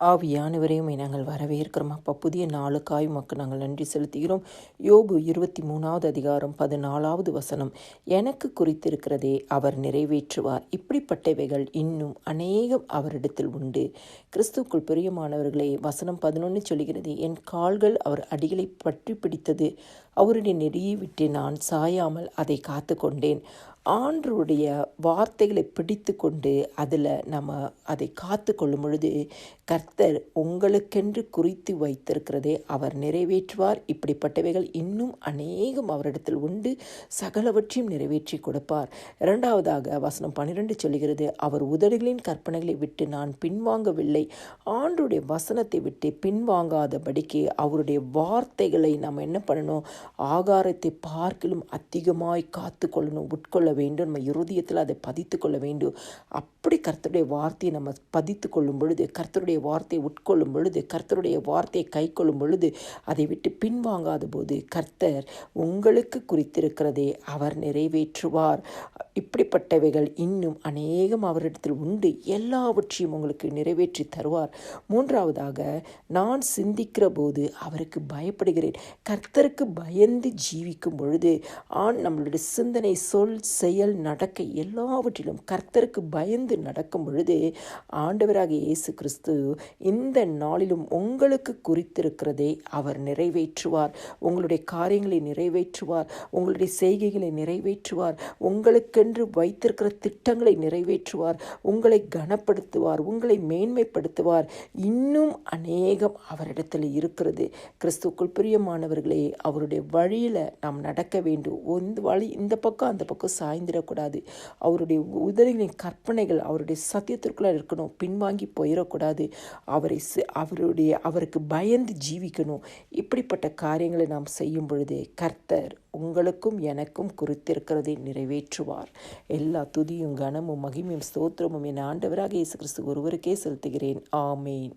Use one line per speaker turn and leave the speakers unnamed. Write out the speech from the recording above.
ஆவியானவரையும் நாங்கள் வரவேற்கிறோம். அப்பா புதிய நாளுக்காய் உமக்கு நாங்கள் நன்றி செலுத்துகிறோம். யோபு இருபத்தி மூணாவது அதிகாரம் பதினாலாவது வசனம். எனக்கு குறித்திருக்கிறதே அவர் நிறைவேற்றுவார். இப்படிப்பட்டவைகள் இன்னும் அநேகம் அவரிடத்தில் உண்டு. கிறிஸ்துக்குள் பிரியமானவர்களே வசனம் பதினொன்று சொல்கிறது என் கால்கள் அவர் அடிகளை பற்றி பிடித்தது. அவருடைய நெறியை விட்டு நான் சாயாமல் அதை காத்து கொண்டேன் ஆண்டருடைய வார்த்தைகளை பிடித்து கொண்டு அதில் நம்ம அதை காத்து கொள்ளும் பொழுது கர்த்தர் உங்களுக்கென்று குறித்து வைத்திருக்கிறதே அவர் நிறைவேற்றுவார். இப்படிப்பட்டவைகள் இன்னும் அநேகம் அவரிடத்தில் உண்டு. சகலவற்றையும் நிறைவேற்றி கொடுப்பார். இரண்டாவதாக வசனம் பன்னிரெண்டு சொல்கிறது அவர் உதடுகளின் கற்பனைகளை விட்டு நான் பின்வாங்கவில்லை. ஆண்டுடைய வசனத்தை விட்டு பின்வாங்காதபடிக்கு அவருடைய வார்த்தைகளை நம்ம என்ன பண்ணணும்? ஆகாரத்தை பார்க்கலும் அதிகமாய் காத்து கொள்ளணும் உட்கொள்ள வேண்டும் நம்ம இருதயத்தில் அதை பதித்து கொள்ள வேண்டும். அப்படி கர்த்தருடைய வார்த்தையை நம்ம பதித்து கொள்ளும் பொழுது கர்த்தருடைய வார்த்தையை உட்கொள்ளும் பொழுது கர்த்தருடைய வார்த்தையை கை கொள்ளும் பொழுது அதை விட்டு பின்வாங்காத போது கர்த்தர் உங்களுக்கு குறித்திருக்கிறதே அவர் நிறைவேற்றுவார். இப்படிப்பட்டவைகள் இன்னும் அநேகம் அவரிடத்தில் உண்டு. எல்லாவற்றையும் உங்களுக்கு நிறைவேற்றி தருவார். மூன்றாவதாக நான் சிந்திக்கிற போது அவருக்கு பயப்படுகிறேன். கர்த்தருக்கு பயந்து ஜீவிக்கும் பொழுது ஆண் நம்மளுடைய சிந்தனை சொல் செயல் நடக்க எல்லாவற்றிலும் கர்த்தருக்கு பயந்து நடக்கும் பொழுது ஆண்டவராக இயேசு கிறிஸ்து இந்த நாளிலும் உங்களுக்கு குறித்திருக்கிறதை அவர் நிறைவேற்றுவார். உங்களுடைய காரியங்களை நிறைவேற்றுவார். உங்களுடைய செய்கைகளை நிறைவேற்றுவார். உங்களுக்கு என்று வைத்திருக்கிற திட்டங்களை நிறைவேற்றுவார் உங்களை கனப்படுத்துவார் உங்களை மேன்மைப்படுத்துவார். இன்னும் அநேகம் அவரிடத்தில் இருக்கிறது. கிறிஸ்துக்குள் பிரியமானவர்களே அவருடைய வழியில் நாம் நடக்க வேண்டும். இந்த வழி இந்த பக்கம் அந்த பக்கம் சாய்ந்திடக்கூடாது. அவருடைய உதவிகளின் கற்பனைகள் அவருடைய சத்தியத்திற்குள்ளே இருக்கணும். பின்வாங்கி போயிடக்கூடாது. அவரை அவருடைய அவருக்கு பயந்து ஜீவிக்கணும். இப்படிப்பட்ட காரியங்களை நாம் செய்யும் பொழுது கர்த்தர் உங்களுக்கும் எனக்கும் குறித்திருக்கிறதை நிறைவேற்றுவார். எல்லா துதியும் கனமும் மகிமையும் ஸ்தோத்திரமும் என் ஆண்டவராக இயேசு கிறிஸ்து ஒருவருக்கே செலுத்துகிறேன். ஆமேன்.